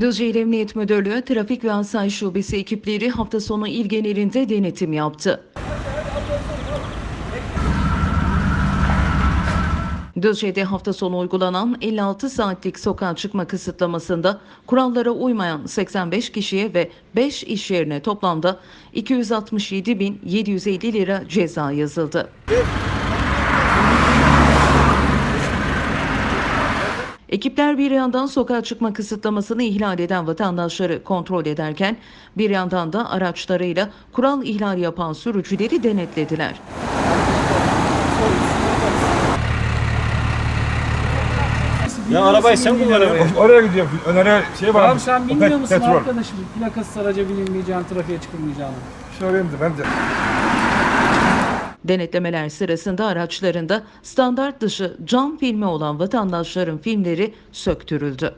Düzce İl Emniyet Müdürlüğü Trafik ve Asayiş Şubesi ekipleri hafta sonu il genelinde denetim yaptı. Düzce'de hafta sonu uygulanan 56 saatlik sokağa çıkma kısıtlamasında kurallara uymayan 85 kişiye ve 5 iş yerine toplamda 267.750 lira ceza yazıldı. Ekipler bir yandan sokağa çıkma kısıtlamasını ihlal eden vatandaşları kontrol ederken bir yandan da araçlarıyla kural ihlali yapan sürücüleri denetlediler. Ya arabayı sen kullan arabayı. Oraya gidiyorum. Önere şey var. Abi sen bilmiyor musun Petrol. arkadaşım plakasız araca binilmeyeceğini, trafiğe çıkılmayacağını? Söyleyeyim de ben de. Denetlemeler sırasında araçlarında standart dışı cam filmi olan vatandaşların filmleri söktürüldü.